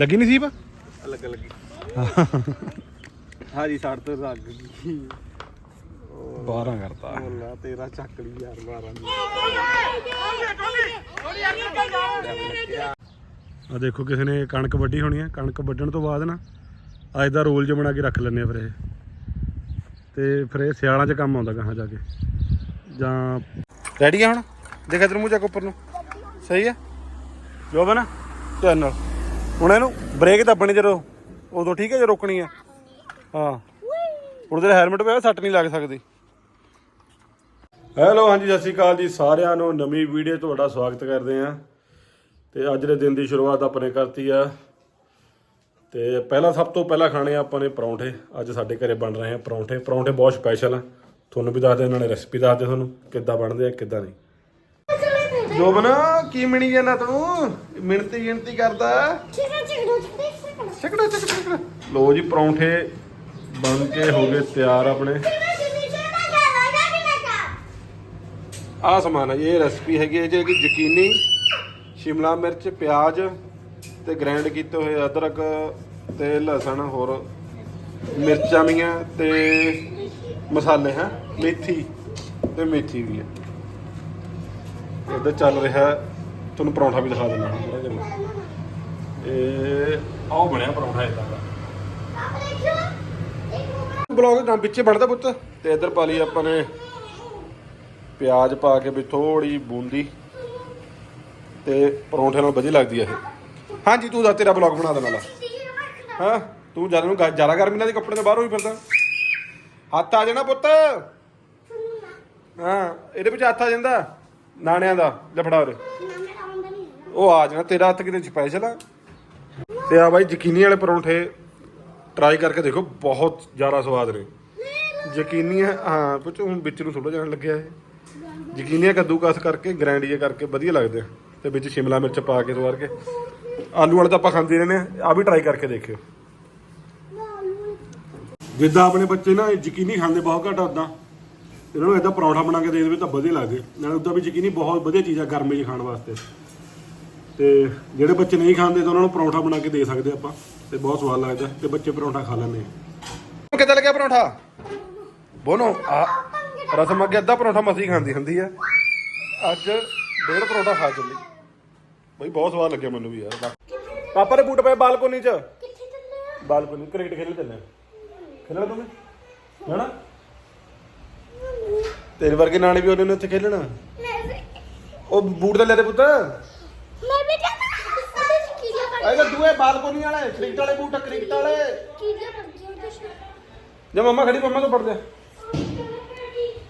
ਲੱਗੀ ਨਹੀਂ ਸੀਪ? ਲੱਗ ਲੱਗੀ ਹਾਜੀ ਸਾੜ ਤੋਂ ਲੱਗ ਗਈ। 12 ਕਰਤਾ। ਬੋਲਾ ਤੇਰਾ ਚੱਕ ਲਈ ਯਾਰ 12 ਦੀ। ਆ ਦੇਖੋ ਕਿਸੇ ਨੇ ਕਣਕ ਵੱਢੀ ਹੋਣੀ ਹੈ ਕਣਕ ਵੱਢਣ ਤੋਂ ਬਾਅਦ ਨਾ ਅੱਜ ਦਾ ਰੋਲ ਜਿਹਾ ਬਣਾ ਕੇ ਰੱਖ ਲੈਂਦੇ ਆ ਫਿਰ ਇਹ। ਤੇ ਫਿਰ ਇਹ ਸਿਆਲਾਂ 'ਚ ਕੰਮ ਆਉਂਦਾ ਗਾਹਾਂ ਜਾ ਕੇ। ਜਾਂ ਰੈਡੀ ਆ ਹੁਣ? ਦੇਖ ਇਧਰ ਮੂੰਹ ਚੱਕ ਉੱਪਰ ਨੂੰ। ਸਹੀ ਆ? ਜੋ ਬਣਾ ਧਿਆਨ ਨਾਲ। ਹੁਣ ਇਹਨੂੰ ਬ੍ਰੇਕ ਦੱਬਣੀ ਜਦੋਂ ਉਦੋਂ ਠੀਕ ਹੈ ਜੇ ਰੋਕਣੀ ਹੈ। ਹਾਂ। ਹੁਣ ਤੇਰਾ ਹੈਲਮਟ ਪਿਆ ਸੱਟ ਨਹੀਂ ਲੱਗ ਸਕਦੀ। ਹੈਲੋ ਹਾਂਜੀ, ਸਤਿ ਸ਼੍ਰੀ ਅਕਾਲ ਜੀ ਸਾਰਿਆਂ ਨੂੰ। ਨਵੀਂ ਵੀਡੀਓ ਤੁਹਾਡਾ ਸਵਾਗਤ ਕਰਦੇ ਆਂ ਤੇ ਅੱਜ ਦੇ ਦਿਨ ਦੀ ਸ਼ੁਰੂਆਤ ਆਪਾਂ ਨੇ ਕਰਤੀ ਆ। ਤੇ ਪਹਿਲਾਂ ਸਭ ਤੋਂ ਪਹਿਲਾਂ ਖਾਣੇ ਆ ਆਪਾਂ ਨੇ ਪਰੌਂਠੇ। ਅੱਜ ਸਾਡੇ ਘਰੇ ਬਣ ਰਹੇ ਆ ਪਰੌਂਠੇ। ਪਰੌਂਠੇ ਬਹੁਤ ਸਪੈਸ਼ਲ ਆ। ਤੁਹਾਨੂੰ ਵੀ ਦੱਸਦੇ ਇਹਨਾਂ ਨੇ ਰੈਸਪੀ ਦੱਸਦੇ ਤੁਹਾਨੂੰ, ਕਿੱਦਾਂ ਬਣਦੇ ਆ, ਕਿੱਦਾਂ ਨਹੀਂ। ਜੋਬਨ ਕੀ ਮਿਣੀ ਜਾਂਦਾ ਤੂੰ? ਮਿਹਨਤੀ ਗਿਣਤੀ ਕਰਦਾ। ਛਕੜਾ ਛਕ ਛਕ ਲੋ ਜੀ ਪਰੌਂਠੇ ਬਣ ਕੇ ਹੋ ਗਏ ਤਿਆਰ ਆਪਣੇ। ਆ ਸਮਾਨ ਹੈ ਇਹ ਰੈਸਪੀ ਹੈਗੀ ਹੈ ਜਿਹੜੀ ਯਕੀਨੀ ਸ਼ਿਮਲਾ ਮਿਰਚ ਪਿਆਜ਼ ਤੇ ਗ੍ਰਾਈਂਡ ਕੀਤੇ ਹੋਏ ਅਦਰਕ ਤੇ ਲਸਣ ਹੋਰ ਮਿਰਚਾਂ ਵੀ ਆ ਤੇ ਮਸਾਲੇ ਹੈ? ਮੇਥੀ ਤੇ ਮੇਥੀ ਵੀ ਹੈ ਇੱਧਰ ਚੱਲ ਰਿਹਾ ਤੁਹਾਨੂੰ ਪਰੌਂਠਾ ਵੀ ਦਿਖਾ ਦਿੰਦਾ ਹਾਂ ਥੋੜ੍ਹਾ ਜਿਹਾ ਇਹ ਆਹ ਬਣਿਆ ਪਰੌਂਠਾ ਇਦਾਂ ਦਾ। ਬਲੌਗ ਦਾ ਵਿੱਚੇ ਬਣਦਾ ਪੁੱਤ। ਤੇ ਇੱਧਰ ਪਾ ਲਈ ਆਪਾਂ ਨੇ ਪਿਆਜ਼ ਪਾ ਕੇ ਵੀ ਥੋੜੀ ਬੂੰਦੀ। ਤੇ ਪਰੌਂਠੇ ਨਾਲ ਵਧੀਆ ਲੱਗਦੀ ਆ ਇਹ। ਹਾਂਜੀ ਤੂੰ ਦਾ ਤੇਰਾ ਬਲੌਗ ਬਣਾ ਦੇ ਨਾਲ। ਹਾਂ? ਤੂੰ ਜ਼ਿਆਦਾ ਨੂੰ ਜ਼ਿਆਦਾ ਗਰਮੀ ਨਾਲ ਦੇ ਕੱਪੜੇ ਤੋਂ ਬਾਹਰ ਹੋਈ ਫਿਰਦਾ। ਹੱਥ ਆ ਜਾਣਾ ਪੁੱਤ। ਹਾਂ ਇਹਦੇ ਵਿੱਚ ਹੱਥ ਆ ਜਾਂਦਾ। ਨਾਣਿਆਂ ਦਾ, ਲੈ ਫੜਾ ਉਰੇ। ਉਹ ਆ ਜਾਣਾ, ਤੇਰਾ ਹੱਥ ਕਿਤੇ ਸਪੈਸ਼ਲ ਆ। ਤੇ ਆ ਬਾਈ, ਯਕੀਨੀ ਵਾਲੇ ਪਰੌਂਠੇ ਟਰਾਈ ਕਰਕੇ ਦੇਖੋ, ਬਹੁਤ ਜ਼ਿਆਦਾ ਸਵਾਦ ਨੇ। ਯਕੀਨੀ ਹਾਂ, ਪੁੱਤ, ਹੁਣ ਵਿੱਚ ਨੂੰ ਥੋੜਾ ਜਾਣ ਲੱਗਿਆ ਇਹ। ਯਕੀਨੀ ਕੱਦੂ ਕੱਦੂਕਸ ਕਰਕੇ ਗ੍ਰੈਂਡ ਜੇ ਕਰਕੇ ਵਧੀਆ ਲੱਗਦੇ ਆ। ਤੇ ਵਿੱਚ ਸ਼ਿਮਲਾ ਮਿਰਚ ਪਾ ਕੇ ਸਵਾਰ ਕੇ। ਆਲੂ ਵਾਲੇ ਤਾਂ ਆਪਾਂ ਖਾਂਦੇ ਰਹਿੰਦੇ ਆ ਆ ਵੀ ਟਰਾਈ ਕਰਕੇ ਦੇਖਿਓ। ਜਿੱਦਾਂ ਆਪਣੇ ਬੱਚੇ ਨਾ, ਯਕੀਨੀ ਖਾਂਦੇ ਬਹੁਤ ਘੱਟ ਉਦਾਂ। ਇਹਨਾਂ ਨੂੰ ਇਦਾਂ ਪਰੌਂਠਾ ਬਣਾ ਕੇ ਦੇ ਦੇਵੇ ਤਾਂ ਵਧੀਆ ਲੱਗਦੇ ਨਾਲੇ ਉਦਾਂ ਵੀ ਯਕੀਨੀ ਬਹੁਤ ਵਧੀਆ ਚੀਜ਼ ਆ ਗਰਮੀ 'ਚ ਖਾਣ ਵਾਸਤੇ। ਤੇ ਜਿਹੜੇ ਬੱਚੇ ਨਹੀਂ ਖਾਂਦੇ ਤਾਂ ਉਹਨਾਂ ਨੂੰ ਪਰੌਂਠਾ ਬਣਾ ਕੇ ਦੇ ਸਕਦੇ ਆਪਾਂ। ਤੇ ਬਹੁਤ ਸਵਾਦ ਲੱਗਦਾ ਤੇ ਬੱਚੇ ਪਰੌਂਠਾ ਖਾ ਲੈਂਦੇ ਆ। ਕਿੱਦਾਂ ਲੱਗਿਆ ਪਰੌਂਠਾ? ਬੋਨੋ ਆ ਰਸਮ ਅੱਗੇ ਅੱਧਾ ਪਰੌਂਠਾ ਮਸੀ ਖਾਂਦੀ ਹੁੰਦੀ ਆ। ਅੱਜ ਡੇਢ ਪਰੌਂਠਾ ਖਾ ਚੱਲੀ। ਬਈ ਬਹੁਤ ਸਵਾਦ ਲੱਗਿਆ ਮੈਨੂੰ ਵੀ ਯਾਰ ਪਾਪਾ ਦੇ ਬੂਟ ਪਏ ਬਾਲਕੋਨੀ 'ਚ। ਬਾਲਕੋਨੀ ਕ੍ਰਿਕਟ ਖੇਡਣ ਚੱਲੇ ਖੇਲਣਾ ਤੂੰ ਜਾਣਾ? ਤੇਰੇ ਵਰਗੇ ਨਾਲੇ ਵੀ ਉਹਨੇ ਨੇ ਉੱਥੇ ਖੇਲਣਾ? ਉਹ ਬੂਟ ਤਾਂ ਲੈ ਦੇ ਪੁੱਤ। ਆਏਗਾ ਦੂਏ ਬਾਲਕੋਨੀ ਵਾਲੇ ਕ੍ਰਿਕਟ ਵਾਲੇ ਬੂਟ ਆ, ਕ੍ਰਿਕਟ ਵਾਲੇ। ਜੇ ਮੰਮਾ ਖੜੀ ਮੰਮਾ ਤੋਂ ਪੜ ਜਾ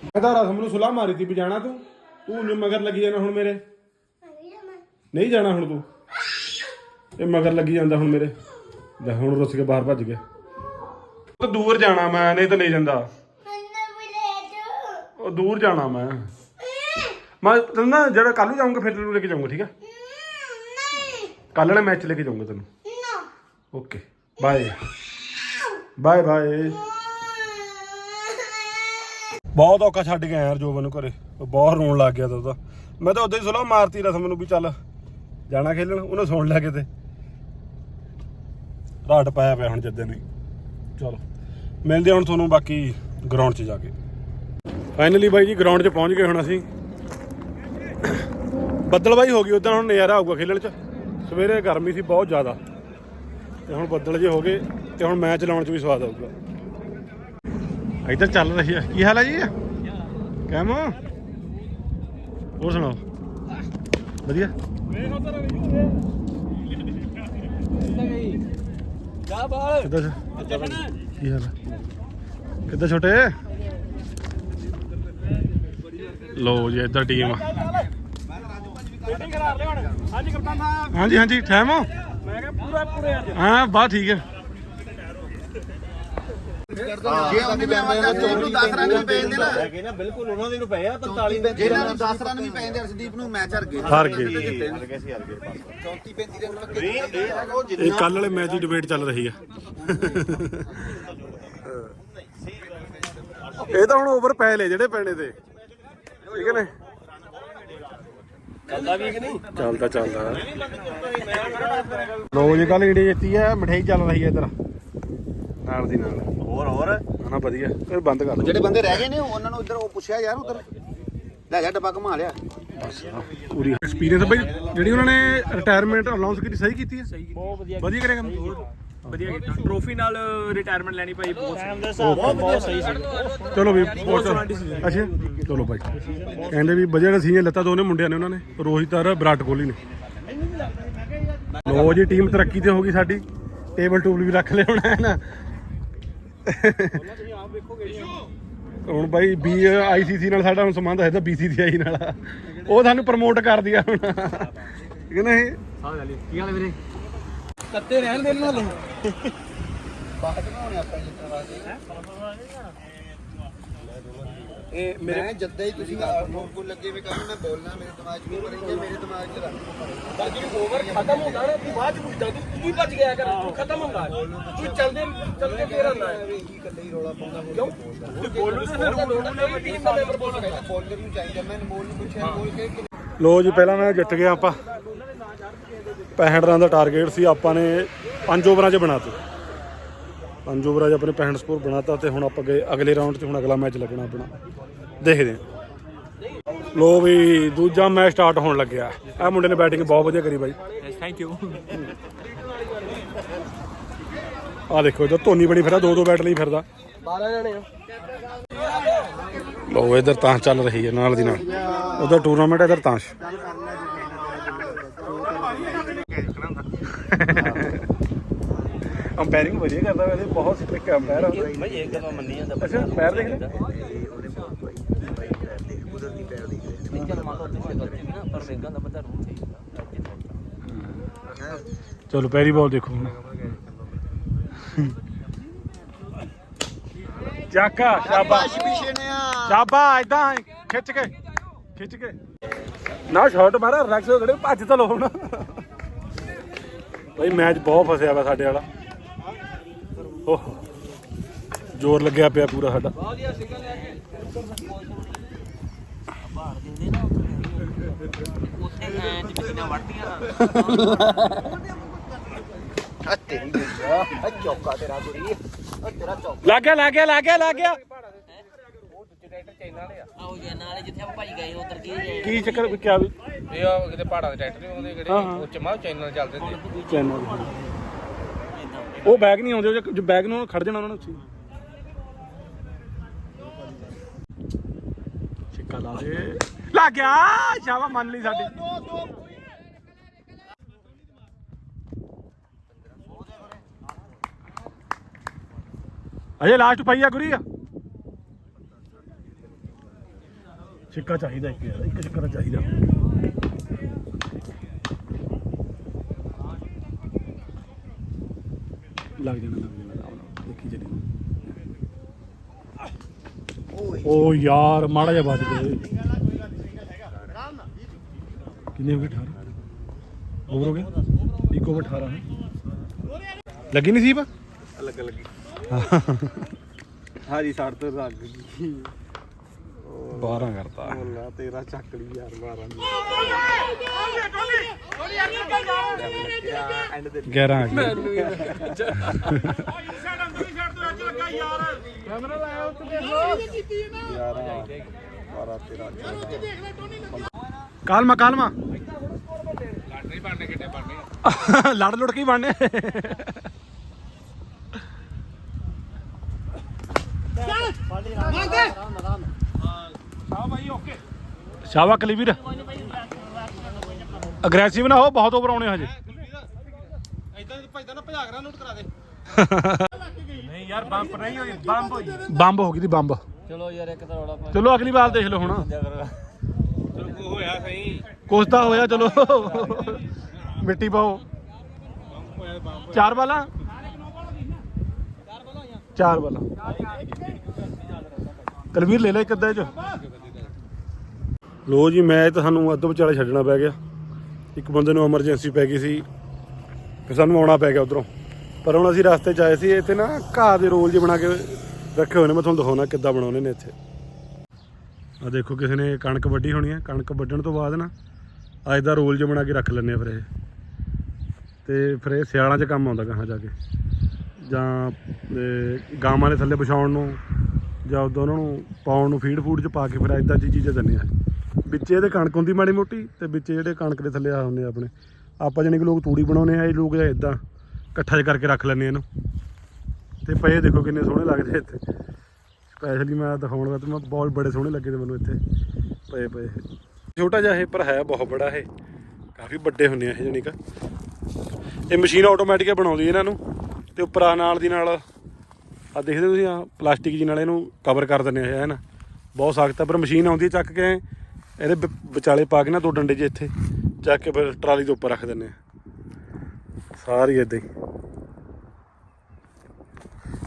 ਮੈਂ ਤਾਂ ਰਸਮ ਨੂੰ ਸੁਲਾ ਮਾਰੀ ਤੀ ਵੀ ਜਾਣਾ ਤੂੰ। ਤੂੰ ਨੀ ਮਗਰ ਲੱਗੀ ਜਾਣਾ ਹੁਣ ਮੇਰੇ। ਨਹੀਂ ਜਾਣਾ ਹੁਣ ਤੂੰ। ਇਹ ਮਗਰ ਲੱਗੀ ਜਾਂਦਾ ਹੁਣ ਮੇਰੇ। ਲੈ ਹੁਣ ਰੁੱਸ ਕੇ ਬਾਹਰ ਭੱਜ ਗਿਆ। ਉਹ ਦੂਰ ਜਾਣਾ ਮੈਂ ਨਹੀਂ ਤਾਂ ਨਹੀਂ ਜਾਂਦਾ। ਉਹ ਦੂਰ ਜਾਣਾ ਮੈਂ। ਮੈਂ ਤੈਨੂੰ ਨਾ ਜਿਹੜਾ ਕੱਲ ਨੂੰ ਜਾਊਂਗਾ, ਫਿਰ ਤੈਨੂੰ ਲੈ ਕੇ ਜਾਊਂਗਾ, ਠੀਕ ਆ? ਕੱਲ ਵਾਲੇ ਮੈਚ ਲੈ ਕੇ ਜਾਊਂਗਾ ਤੈਨੂੰ। ਓਕੇ। ਬਾਏ ਬਾਏ ਬਾਏ ਬਹੁਤ ਔਖਾ ਛੱਡ ਗਿਆ ਯਾਰ ਜੋਬਨ ਨੂੰ ਘਰੇ। ਉਹ ਬਹੁਤ ਰੋਣ ਲੱਗ ਗਿਆ ਤਾ। ਉਹਦਾ ਮੈਂ ਤਾਂ ਉਦੋਂ ਹੀ ਸੁਲਾ ਮਾਰਤੀ ਰਸਮ ਨੂੰ ਵੀ ਚੱਲ। ਜਾਣਾ ਖੇਲਣ, ਉਹਨੇ ਸੁਣ ਲਿਆ ਕਿਤੇ। ਰਾਟ ਪਾਇਆ ਪਿਆ ਹੁਣ ਜੱਦੇ ਨੇ ਚਲੋ। ਮਿਲਦੇ ਹੁਣ ਤੁਹਾਨੂੰ ਬਾਕੀ ਗਰਾਊਂਡ 'ਚ ਜਾ ਕੇ। ਫਾਈਨਲੀ ਬਾਈ ਜੀ ਗਰਾਊਂਡ 'ਚ ਪਹੁੰਚ ਗਏ ਹੁਣ ਅਸੀਂ। ਬੱਦਲਬਾਈ ਹੋ ਗਈ ਉਦੋਂ ਹੁਣ ਨਜ਼ਾਰਾ ਆਊਗਾ ਖੇਲਣ 'ਚ। ਸਵੇਰੇ ਗਰਮੀ ਸੀ ਬਹੁਤ ਜ਼ਿਆਦਾ। ਤੇ ਹੁਣ ਬੱਦਲ ਜੇ ਹੋ ਗਏ, ਤੇ ਹੁਣ ਮੈਚ ਲਾਉਣ 'ਚ ਵੀ ਸਵਾਦ ਆਊਗਾ। ਇੱਧਰ ਚੱਲ ਰਹੀ ਹੈ ਕੀ ਹਾਲ ਹੈ ਜੀ? ਕਹਿਮ ਹੋਰ ਸੁਣਾਓ? ਵਧੀਆ। ਜਾ ਕਿੱਦਾਂ ਕੀ ਹਾਲ ਕਿੱਦਾਂ ਛੋਟੇ? ਲੋ ਜੀ ਇੱਧਰ ਟੀਮ ਬੈਟਿੰਗ ਕਰਾ ਲੈ ਹੁਣ। ਹਾਂਜੀ ਹਾਂਜੀ ਹਾਂਜੀ ਟਾਈਮ ਮੈਂ ਕਿਹਾ ਪੂਰਾ ਪੂਰੇ ਅੱਜ। ਹਾਂ ਬਾ ਠੀਕ ਹੈ ਜੇ ਉਹਨੂੰ ਵੀ ਆਵਾਂਗਾ ਤੇ ਉਹਨੂੰ 10 ਰਨ ਵੀ ਪੈਂਦੇ ਨਾ। ਮੈਂ ਕਹਿੰਦਾ ਬਿਲਕੁਲ ਉਹਨਾਂ ਦੇ ਨੂੰ ਪਏ ਆ 45 ਜੇ ਇਹਨਾਂ ਨੂੰ 10 ਰਨ ਵੀ ਪੈਂਦੇ ਅਰਸ਼ਦੀਪ ਨੂੰ ਮੈਚ ਹਾਰ ਗਏ। ਹਾਰ ਗਏ ਹਾਰ ਗਏ ਸੀ ਹਾਰ ਗਏ 34 35 ਰਨ ਪੱਕੇ ਇਹ ਕੱਲ ਵਾਲੇ ਮੈਚ ਦੀ ਡਿਬੇਟ ਚੱਲ ਰਹੀ ਹੈ। ਇਹ ਤਾਂ ਹੁਣ ਓਵਰ ਪੈ ਲਏ ਜਿਹੜੇ ਪੈਣੇ ਤੇ। ਠੀਕ ਹੈ ਨੇ? ਚੱਲਦਾ ਵੀ ਕਿ ਨਹੀਂ? ਚੱਲਦਾ ਚੱਲਦਾ। ਲੋ ਜੀ ਕੱਲ ਜਿਹੜੀ ਜਿੱਤੀ ਹੈ ਮਠਿਆਈ ਚੱਲ ਰਹੀ ਹੈ ਇਧਰ। ਨਾਲ ਦੀ ਨਾਲ। ਹੋਰ ਹੋਰ? ਹਨਾ ਵਧੀਆ। ਫਿਰ ਬੰਦ ਕਰ ਜਿਹੜੇ ਬੰਦੇ ਰਹਿ ਗਏ ਨੇ ਉਹਨਾਂ ਨੂੰ ਇੱਧਰ ਉਹ ਪੁੱਛਿਆ ਯਾਰ ਉਧਰ। ਲੈ ਜਾ ਡੱਬਾ ਘੁਮਾ ਲਿਆ। ਪੂਰੀ ਐਕਸਪੀਰੀਅੰਸ ਬਈ। ਜਿਹੜੀ ਉਹਨਾਂ ਨੇ ਰਿਟਾਇਰਮੈਂਟ ਅਨਾਉਂਸ ਕੀਤੀ ਸਹੀ ਕੀਤੀ ਹੈ? ਬਹੁਤ ਵਧੀਆ ਵਧੀਆ ਕਰਿਆ ਕੰਮ ਵਧੀਆ ਕੀਤਾ। ਟਰੋਫੀ ਨਾਲ ਰਿਟਾਇਰਮੈਂਟ ਲੈਣੀ ਭਾਈ ਬਹੁਤ ਬਹੁਤ ਵਧੀਆ ਸਹੀ ਸੀ। ਚਲੋ ਵੀ ਅੱਛਾ ਚਲੋ ਭਾਈ। ਕਹਿੰਦੇ ਵੀ ਵਧੀਆ ਸੀ ਲੱਤਾ ਦੋਨੇ ਮੁੰਡਿਆਂ ਨੇ ਉਹਨਾਂ ਨੇ ਰੋਹਿਤ ਔਰ ਵਿਰਾਟ ਕੋਹਲੀ ਨੇ। ਲੋ ਜੀ ਟੀਮ ਤਰੱਕੀ ਤੇ ਹੋ ਗਈ ਸਾਡੀ। ਟੇਬਲ ਟੂਬਲ ਵੀ ਰੱਖ ਲਿਆ ਹੋਣਾ ਹੈ ਨਾ। ਹੁਣ ਬਾਈ ਬੀ ਆਈਸੀਸੀ ਨਾਲ ਸਾਡਾ ਹੁਣ ਸੰਬੰਧ ਹੈ ਤਾਂ ਬੀਸੀਸੀਆਈ ਨਾਲ ਉਹ ਸਾਨੂੰ ਪ੍ਰਮੋਟ ਕਰ ਦਿਆ ਹੁਣ। ਠੀਕ ਹੈ ਨਾ ਇਹ ਕੀ ਹਾਲ ਵੀਰੇ? ਕੱਤੇ ਰਹਿਣ ਦੇ ਨਾਲ। ਇਹ ਮੇਰੇ ਜਦ ਹੀ ਤੁਸੀਂ ਫੋਨ ਕੋਲ ਲੱਗੇ ਵੇ ਕਰਨ ਮੈਂ ਬੋਲਣਾ ਮੇਰੇ ਦਿਮਾਗ 'ਚ ਵੀ ਪਰੇਂਗੇ ਮੇਰੇ ਦਿਮਾਗ 'ਚ ਰੱਖ ਪਰ ਜਦੋਂ ਓਵਰ ਖਤਮ ਹੁੰਦਾ ਨਾ ਤੂੰ ਬਾਅਦ ਚ ਪੁੱਛਦਾ ਤੂੰ ਤੂੰ ਵੀ ਭੱਜ ਗਿਆ ਕਰ ਤੂੰ ਖਤਮ ਹੁੰਦਾ ਤੂੰ ਚੱਲਦੇ ਚੱਲਦੇ ਫੇਰ ਆਉਂਦਾ ਹੈ। ਇਹੀ ਇਕੱਲੇ ਹੀ ਰੌਲਾ ਪਾਉਂਦਾ ਕਿਉਂ? ਤੂੰ ਬੋਲੂ ਤੇ ਫਿਰ ਰੂਲ ਨਹੀਂ ਟੀਮ ਦਾ ਮੈਂਬਰ ਬੋਲ ਰਿਹਾ ਬੋਲਰ ਨੂੰ ਚਾਹੀਦਾ ਮੈਂ ਅਨਮੋਲ ਨੂੰ ਪੁੱਛਿਆ ਬੋਲ ਕੇ ਕਿ ਲੋ ਜੀ ਪਹਿਲਾਂ ਮੈਂ ਜਿੱਤ ਗਿਆ ਆਪਾਂ। 65 ਰਨ ਦਾ ਟਾਰਗੇਟ ਸੀ ਆਪਾਂ ਨੇ ਪੰਜ ਓਵਰਾਂ 'ਚ ਬਣਾਤੇ। ਪੰਜ ਓਵਰਾਂ 'ਚ ਆਪਣੇ 65 ਸਕੋਰ ਬਣਾਤਾ ਤੇ ਹੁਣ ਆਪਾਂ ਗਏ ਅਗਲੇ ਰਾਊਂਡ 'ਚ ਹੁਣ ਅਗਲਾ ਮੈਚ ਲੱਗਣਾ ਆਪਣਾ। ਦੇਖਦੇ ਹਾਂ। ਲੋ ਵੀ ਦੂਜਾ ਮੈਚ ਸਟਾਰਟ ਹੋਣ ਲੱਗਿਆ। ਆ ਮੁੰਡੇ ਨੇ ਬੈਟਿੰਗ ਬਹੁਤ ਵਧੀਆ ਕਰੀ ਬਾਈ। ਥੈਂਕ ਯੂ ਆ ਦੇਖੋ ਇਧਰ ਧੋਨੀ ਬਣੀ ਫਿਰਦਾ ਦੋ ਦੋ ਬੈਟ ਲਈ ਫਿਰਦਾ। 12 ਜਣੇ ਹੋ ਲੋ ਇਧਰ ਤਾਂ ਚੱਲ ਰਹੀ ਹੈ ਨਾਲ ਦੀ ਨਾਲ। ਉਧਰ ਟੂਰਨਾਮੈਂਟ ਇਧਰ ਤਾਸ਼। ਅੰਪਾਇਰਿੰਗ ਵਧੀਆ ਕਰਦਾ ਵੈਸੇ ਬਹੁਤ ਸਟ੍ਰਿਕ ਅੰਪਾਇਰ ਭਾਈ ਇੱਕ ਗੱਲ ਮੰਨੀ ਜਾਂਦਾ ਅੱਛਾ ਪੈਰ ਦੇਖ ਲੈ ਚੱਲ ਮੰਨ ਲਓ ਤੇ ਗਲਤੀ ਵੀ ਨਾ ਪਰ ਵੇਗਾਂ ਦਾ ਬੰਦਾ ਰੂਲ ਸਹੀ ਚਲੋ ਪਹਿਲੀ ਬਾਲ ਦੇਖੋ ਹੁਣ। ਚਾਕਾ ਸ਼ਾਬਾ ਪਿਛੇ ਨੇ ਆ। ਸ਼ਾਬਾ ਇਦਾਂ ਖਿੱਚ ਕੇ ਖਿੱਚ ਕੇ। ਨਾ ਸ਼ਾਟ ਮਾਰਾ ਰਿਲੈਕਸ ਹੋ ਗਏ। ਭੱਜ ਤਾਂ ਲੋ ਹੁਣ। ਭਾਈ ਮੈਚ ਬਹੁਤ ਫਸਿਆ ਵਾ ਸਾਡੇ ਵਾਲਾ। ਓਹ। ਜ਼ੋਰ ਲੱਗਿਆ ਪਿਆ ਪੂਰਾ ਸਾਡਾ। ਬਾਹਰ ਦਿੰਦੇ ਨਾ ਉੱਥੇ ਐਂ ਜਿਵੇਂ ਵੜਦੀਆਂ ਆ ਤੇਰੀ ਆ ਆ ਚੌਕਾ। ਤੇਰਾ ਗੁਰੀ ਆ ਤੇਰਾ ਚੌਕਾ ਲੱਗ ਗਿਆ ਲੱਗ ਗਿਆ। ਲੱਗ ਗਿਆ ਲੱਗ ਗਿਆ ਆਓ ਜੇ ਨਾਲੇ ਜਿੱਥੇ ਆਪਾਂ ਭਾਈ ਗਏ ਉਧਰ ਕੀ ਗਏ ਕੀ ਚੱਕਰ ਵੀ ਕਿਆ ਵੀ? ਇਹ ਆ ਕਿਤੇ ਪਹਾੜਾਂ ਦੇ ਟਰੈਕਟਰ ਨਹੀਂ ਆਉਂਦੇ ਹਾਂ, ਹਾਂ। ਕਿਹੜੇ ਉਹ ਚਮਾ ਚੈਨਲ ਚੱਲਦੇ ਨੇ ਚੈਨਲ ਉਹ ਬੈਗ ਨਹੀਂ ਆਉਂਦੇ ਉਹ ਜੇ- ਬੈਗ ਨੂੰ ਖੜ ਜਾਣਾ ਉਹਨਾਂ ਨੂੰ ਸੀ ਛਿੱਕਾ ਲਾ ਦੇ। ਲੱਗ ਗਿਆ! ਸ਼ਾਬਾ ਮੰਨ ਲਈ ਸਾਡੀ। ਅਜੇ ਲਾਸਟ ਪਈ ਆ ਗੁਰੀ ਆ? ਛਿੱਕਾ ਚਾਹੀਦਾ ਇੱਕ ਯਾਰ ਇੱਕ ਛਿੱਕਾ ਤਾਂ ਚਾਹੀਦਾ। ਲੱਗ ਜਾਣਾ ਲੱਗ ਜਾਣਾ ਆਉਣਾ, ਦੇਖੀ ਚੱਲੀ। ਓ ਯਾਰ ਮਾੜਾ ਜਿਹਾ ਵੱਜ ਗਏ ਕਿੰਨੇ ਹੋ ਗਏ 18 ਹੋਰ ਹੋ ਗਿਆ? ਇੱਕ ਓਵਰ 18 ਹੈ? ਲੱਗੀ ਨਹੀਂ ਸੀ ਪਾ ਲੱਗ ਲੱਗੀ ਹਾਜੀ ਸਾਡ ਤੋਂ ਲੱਗ ਗਈ। 12 ਕਰਤਾ। ਅੱਲਾ ਤੇਰਾ ਚੱਕ ਲਈ ਯਾਰ 12 ਐਂਡ ਤੇ 11 ਆ ਗਏ ਕਾਲਮਾ ਕਾਲਮਾ ਨਹੀਂ ਬਣਨੇ ਕਿੱਡੇ ਬਣਨੇ ਲੜ ਲੁੜ ਕੇ ਬਣਨੇ। ਸ਼ਾਵਾ ਕਲੀਵਰ ਅਗਰੈਸਿਵ ਨਾ ਹੋ ਬਹੁਤ ਓਵਰ ਆਉਣੇ ਹਜੇ। ਇਦਾਂ ਭਜਦਾ ਨਾ ਭਜਾ ਕਰਾ ਨੋਟ ਕਰਾ ਦੇ ਨਹੀਂ ਯਾਰ ਬੰਬ ਨਹੀਂ ਹੋਈ ਬੰਬ ਹੋਈ। ਬੰਬ ਹੋ ਗਈ ਦੀ ਬੰਬ। ਚਲੋ ਯਾਰ ਇੱਕ ਤਾਂ ਰੌਲਾ ਪਾ ਚਲੋ ਅਗਲੀ ਵਾਰ ਦੇਖ ਲਓ ਹੁਣ। ਚਲੋ ਕੋ ਹੋਇਆ ਸਹੀ। ਕੁਛ ਤਾਂ ਹੋਇਆ ਚਲੋ। ਮਿੱਟੀ ਪਾਓ। ਚਾਰ ਬਾਲਾਂ ਚਾਰ ਬਾਲਾਂ ਕਲਵੀਰ ਲੈ ਲੈ ਇੱਕ ਅੱਧਾ ਇਹ ਚ। ਲੋ ਜੀ, ਮੈਂ ਤਾਂ ਸਾਨੂੰ ਅੱਧ ਵਿਚਾਲੇ ਛੱਡਣਾ ਪੈ ਗਿਆ। ਇੱਕ ਬੰਦੇ ਨੂੰ ਐਮਰਜੈਂਸੀ ਪੈ ਗਈ ਸੀ। ਫਿਰ ਸਾਨੂੰ ਆਉਣਾ ਪੈ ਗਿਆ ਉਧਰੋਂ। ਪਰ ਹੁਣ ਅਸੀਂ ਰਸਤੇ 'ਚ ਆਏ ਸੀ, ਇੱਥੇ ਨਾ ਘਾਹ ਦੇ ਰੋਲ ਜਿਹੇ ਬਣਾ ਕੇ ਰੱਖੇ ਹੋਏ ਨੇ। ਮੈਂ ਤੁਹਾਨੂੰ ਦਿਖਾਉਣਾ ਕਿੱਦਾਂ ਬਣਾਉਣੇ ਨੇ ਇੱਥੇ। ਆ ਦੇਖੋ, ਕਿਸੇ ਨੇ ਕਣਕ ਵੱਢੀ ਹੋਣੀ ਹੈ ਕਣਕ ਵੱਢਣ ਤੋਂ ਬਾਅਦ ਨਾ ਅੱਜ ਦਾ ਰੋਲ ਜਿਹਾ ਬਣਾ ਕੇ ਰੱਖ ਲੈਂਦੇ ਆ ਫਿਰ ਇਹ। ਤੇ ਫਿਰ ਇਹ ਸਿਆਲਾਂ 'ਚ ਕੰਮ ਆਉਂਦਾ ਕਹਾਂ ਜਾ ਕੇ। ਜਾਂ ਗਾਵਾਂ ਦੇ ਥੱਲੇ ਵਿਛਾਉਣ ਨੂੰ ਜਾਂ ਉਦੋਂ ਉਹਨਾਂ ਨੂੰ ਪਾਉਣ ਨੂੰ ਫੀਡ ਫੂਡ 'ਚ ਪਾ ਕੇ ਫਿਰ ਇਦਾਂ ਦੀ ਚੀਜ਼ਾਂ ਦਿੰਦੇ ਆ। ਵਿੱਚ ਇਹਦੇ ਕਣਕ ਹੁੰਦੀ ਮਾੜੀ ਮੋਟੀ ਤੇ ਵਿੱਚ ਜਿਹੜੇ ਕਣਕ ਦੇ ਥੱਲੇ ਆ ਹੁੰਦੇ ਆ ਆਪਣੇ। ਆਪਾਂ ਜਾਣੀ ਕਿ ਲੋਕ ਤੂੜੀ ਬਣਾਉਨੇ ਆ, ਇਹ ਲੋਕ ਇਦਾਂ ਇਕੱਠਾ ਜਿਹਾ ਕਰਕੇ ਰੱਖ ਲੈਂਦੇ ਆ ਇਹਨੂੰ। ਤੇ ਪਏ ਦੇਖੋ ਕਿੰਨੇ ਸੋਹਣੇ ਲੱਗਦੇ ਇੱਥੇ। ਸਪੈਸ਼ਲੀ ਮੈਂ ਦਿਖਾਉਣ ਵਾਸਤੇ ਮੈਂ ਬਹੁਤ ਬੜੇ ਸੋਹਣੇ ਲੱਗੇ ਤੇ ਮੈਨੂੰ ਇੱਥੇ। ਪਏ ਪਏ। ਛੋਟਾ ਜਿਹਾ ਇਹ ਪਰ ਹੈ, ਬਹੁਤ ਬੜਾ ਇਹ। ਕਾਫੀ ਵੱਡੇ ਹੁੰਦੇ ਆ ਇਹ ਜਾਣੀ ਕਿ। ਇਹ ਮਸ਼ੀਨ ਆਟੋਮੈਟਿਕ ਬਣਾਉਂਦੀ ਇਹਨਾਂ ਨੂੰ। ਤੇ ਉੱਪਰ ਆ ਨਾਲ ਦੀ ਨਾਲ ਆ ਦੇਖਦੇ ਤੁਸੀਂ ਆ ਪਲਾਸਟਿਕ ਜੀ ਨਾਲ ਇਹਨੂੰ ਕਵਰ ਕਰ ਦਿੰਦੇ ਆ ਹੈ ਨਾ। ਬਹੁਤ ਸਖਤ ਆ, ਪਰ ਮਸ਼ੀਨ ਆਉਂਦੀ ਚੱਕ ਕੇ। ਇਹਦੇ ਵਿ- ਵਿਚਾਲੇ ਪਾ ਕੇ ਨਾ ਦੋ ਡੰਡੇ ਜੇ ਇੱਥੇ, ਚੱਕ ਕੇ ਫਿਰ ਟਰਾਲੀ ਦੇ ਉੱਪਰ ਰੱਖ ਦਿੰਦੇ ਆ। ਸਾਰੀ ਇਦਾਂ ਹੀ।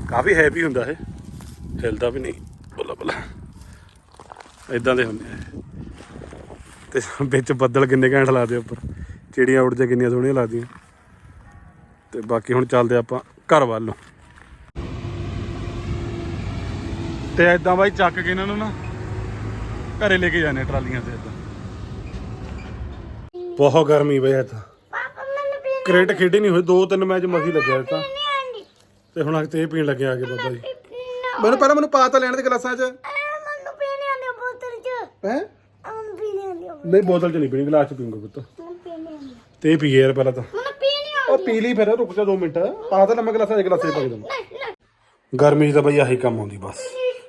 ਕਾਫੀ ਹੈਵੀ ਹੁੰਦਾ ਇਹ। ਹਿਲਦਾ ਵੀ ਨਹੀਂ ਬੱਲਾ ਬੱਲਾ ਇਦਾਂ ਦੇ ਹੁੰਦੇ ਆ ਇਹ। ਤੇ ਵਿੱਚ ਬੱਦਲ ਕਿੰਨੇ ਘੈਂਟ ਲੱਗਦੇ ਉੱਪਰ। ਚਿੜੀਆਂ ਉੱਡਦੀਆਂ ਕਿੰਨੀਆਂ ਸੋਹਣੀਆਂ ਲੱਗਦੀਆਂ। ਤੇ ਬਾਕੀ ਹੁਣ ਚੱਲਦੇ ਆਪਾਂ ਘਰ ਵੱਲ ਨੂੰ। ਤੇ ਐਦਾਂ ਬਾਈ ਚੱਕ ਕੇ ਇਹਨਾਂ ਨੂੰ ਨਾ ਘਰੇ ਲੈ ਕੇ ਜਾਂਦੇ ਟਰਾਲੀਆਂ ਤੇ ਐਦਾਂ ਬਹੁਤ ਗਰਮੀ ਬਈ ਇੱਥੇ ਕ੍ਰਿਕਟ ਖੇਡੀ ਨਹੀਂ ਹੋਈ ਦੋ ਤਿੰਨ ਮੈਚ ਮਸੀ ਲੱਗਿਆ ਤਾਂ ਤੇ ਹੁਣ ਅੱਜ ਤੇ ਪੀਣ ਲੱਗਿਆ ਆ ਕੇ ਬਾਬਾ ਜੀ। ਮੈਨੂੰ ਪਹਿਲਾਂ ਮੈਨੂੰ ਪਾ ਤਾਂ ਲੈਣ ਦੇ ਗਲਾਸਾਂ 'ਚ। ਮੈਨੂੰ ਪੀਣੇ ਆਉਂਦੇ ਬੋਤਲ ਚ। ਹੈ? ਮੈਨੂੰ ਪੀਣੇ ਆਉਂਦੇ ਨਹੀਂ ਬੋਤਲ 'ਚ। ਨਹੀਂ ਪੀਣੀ ਗਲਾਸ 'ਚ ਪੀਊਂਗਾ ਪੁੱਤ। ਮੈਨੂੰ ਪੀਣੇ ਆਉਂਦੇ। ਤੇ ਪੀਏ ਯਾਰ ਪਹਿਲਾਂ ਤਾਂ। ਮੈਨੂੰ ਪੀਣੇ ਉਹ ਪੀ ਲਈ ਫਿਰ ਰੁਕ ਜਾ 2 ਮਿੰਟ। ਪਾ ਤਾਂ ਲੰਮਾ ਗਲਾਸਾਂ 'ਚ ਗਲਾਸੇ 'ਚ ਪਾ ਕੇ ਗਰਮੀ 'ਚ ਤਾਂ ਬਈ ਆਹੀ ਕੰਮ ਆਉਂਦੀ ਬਸ।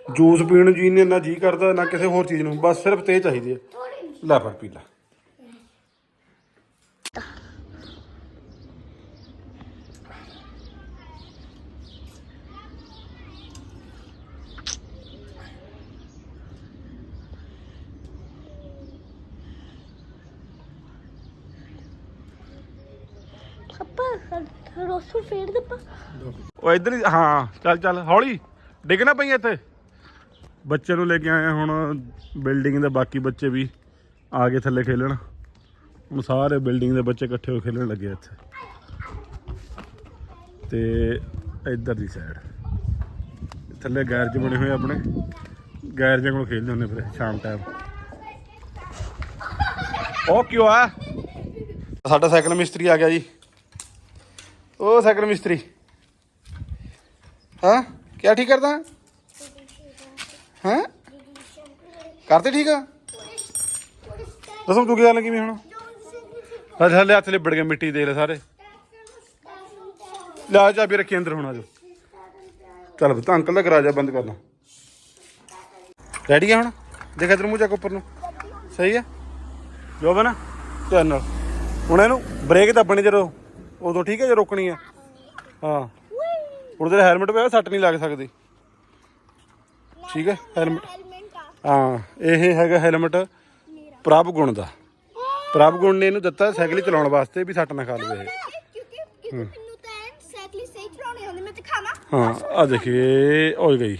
ਜੂਸ ਪੀਣ ਨੂੰ ਜੀ ਨੇ ਨਾ ਜੀ ਕਰਦਾ ਨਾ ਕਿਸੇ ਹੋਰ ਚੀਜ਼ ਨੂੰ। ਬਸ ਸਿਰਫ ਤੇ ਚਾਹੀਦੀ ਹੈ। ਲੈ ਫਿਰ ਪੀ ਲੈ। ਪਪਾ ਰੋਸੂ ਫੇਰ ਦੇ ਪਾ ਉਹ ਇੱਧਰ ਹੀ ਹਾਂ ਚੱਲ ਚੱਲ ਹੌਲੀ। ਡਿੱਗ ਨਾ ਪਈ ਇੱਥੇ। ਬੱਚੇ ਨੂੰ ਲੈ ਕੇ ਆਏ ਹੁਣ ਬਿਲਡਿੰਗ ਦੇ ਬਾਕੀ ਬੱਚੇ ਵੀ ਆ ਕੇ ਥੱਲੇ ਖੇਲਣ। ਹੁਣ ਸਾਰੇ ਬਿਲਡਿੰਗ ਦੇ ਬੱਚੇ ਇਕੱਠੇ ਹੋ ਕੇ ਖੇਲਣ ਲੱਗੇ ਇੱਥੇ। ਤੇ ਇੱਧਰ ਦੀ ਸਾਈਡ ਥੱਲੇ ਗੈਰਜ ਬਣੇ ਹੋਏ ਆਪਣੇ। ਗੈਰਜਾਂ ਕੋਲ ਖੇਲਦੇ ਹੁੰਦੇ ਫਿਰ ਸ਼ਾਮ ਟਾਈਮ ਉਹ ਕਿਉਂ ਆ? ਸਾਡਾ ਸਾਈਕਲ ਮਿਸਤਰੀ ਆ ਗਿਆ ਜੀ। ਉਹ ਸਾਈਕਲ ਮਿਸਤਰੀ। ਹਾਂ? ਕੀ ਠੀਕ ਕਰਦਾ ਹਾਂ ਕਰਤੇ ਠੀਕ ਆ? ਦੱਸੋ ਤੂੰ ਕੀ ਗੱਲ ਕਿਵੇਂ ਹੁਣ? ਹੱਥ ਹੱਲੇ ਹੱਥ ਲਿਬੜ ਗਏ ਮਿੱਟੀ ਦੇ ਲੈ ਸਾਰੇ। ਲੈ ਚਾਬੀ ਰੱਖੀ ਅੰਦਰ ਹੁਣ ਆਜੋ ਚੱਲ ਬਤਾ ਅੰਕਲ ਦਾ ਗਰਾਜਾ ਬੰਦ ਕਰ ਲਾ। ਰੈਡੀ ਆ ਹੁਣ? ਦੇਖ ਇਧਰ ਮੂੰਹ ਚੱਕ ਉੱਪਰ ਨੂੰ। ਸਹੀ ਆ? ਜੋ ਬਣਾ ਧਿਆਨ ਨਾਲ। ਹੁਣ ਇਹਨੂੰ ਬ੍ਰੇਕ ਦੱਬਣੀ ਜਦੋਂ ਉਦੋਂ ਠੀਕ ਹੈ ਜੇ ਰੋਕਣੀ ਆ। ਹਾਂ। ਹੁਣ ਤੇਰਾ ਹੈਲਮਟ ਪਿਆ ਸੱਟ ਨਹੀਂ ਲੱਗ ਸਕਦੀ। ਠੀਕ ਹੈ ਹੈਲਮਟ ਹਾਂ ਇਹ ਹੈਗਾ ਹੈਲਮਟ ਪ੍ਰਭ ਗੁਣ ਦਾ। ਪ੍ਰਭ ਗੁਣ ਨੇ ਇਹਨੂੰ ਦਿੱਤਾ ਸਾਈਕਲ ਚਲਾਉਣ ਵਾਸਤੇ ਵੀ ਸੱਟ ਨਾ ਖਾ ਲਵੇ ਇਹ। ਕਿਉਂਕਿ ਮੈਨੂੰ ਤਾਂ ਸਾਈਕਲ ਸਹੀ ਚਲਾਉਣੇ ਹੁੰਦੇ ਮੈਂ ਤੇ ਖਾਵਾਂ ਹਾਂ ਆ ਦੇਖੀਏ ਉਹ ਗਈ।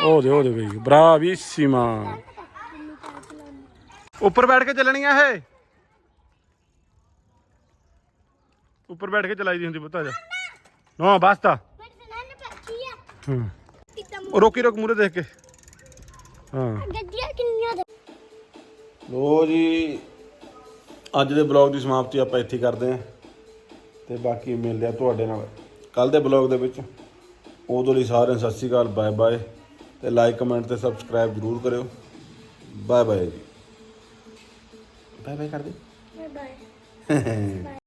ਉਹ ਦੇ ਉਹ ਦੇ ਗਈ। ਬਰਾਵੀਸੀਮਾ ਉੱਪਰ ਬੈਠ ਕੇ ਚੱਲਣੀ ਆ ਇਹ? ਉੱਪਰ ਬੈਠ ਕੇ ਚਲਾਈ ਦੀ ਹੁੰਦੀ ਪੁੱਤਾ ਜਾ। ਨਾ। ਬਸ ਤਾਂ। ਮੈਂ ਤੇ ਨਾਨੇ ਪੱਛੀ ਆ? ਹਾਂ। ਉਹ ਰੋਕੀ ਰੋਕ ਮੂਰੇ ਦੇਖ ਕੇ। ਹਾਂ। ਗੱਡੀਆਂ ਕਿੰਨੀਆਂ ਦੇ ਲੋ ਜੀ ਅੱਜ ਦੇ ਬਲੌਗ ਦੀ ਸਮਾਪਤੀ ਆਪਾਂ ਇੱਥੇ ਕਰਦੇ ਹਾਂ। ਤੇ ਬਾਕੀ ਮਿਲਦੇ ਆ ਤੁਹਾਡੇ ਨਾਲ ਕੱਲ ਦੇ ਬਲੌਗ ਦੇ ਵਿੱਚ। ਉਦੋਂ ਲਈ ਸਾਰਿਆਂ ਨੂੰ ਸਤਿ ਸ਼੍ਰੀ ਅਕਾਲ ਬਾਏ ਬਾਏ। ਤੇ ਲਾਈਕ ਕਮੈਂਟ ਤੇ ਸਬਸਕ੍ਰਾਈਬ ਜ਼ਰੂਰ ਕਰਿਓ। ਬਾਏ ਬਾਏ ਜੀ। ਬਾਏ ਬਾਏ ਕਰ ਦੇ ਬਾਏ ਬਾਏ।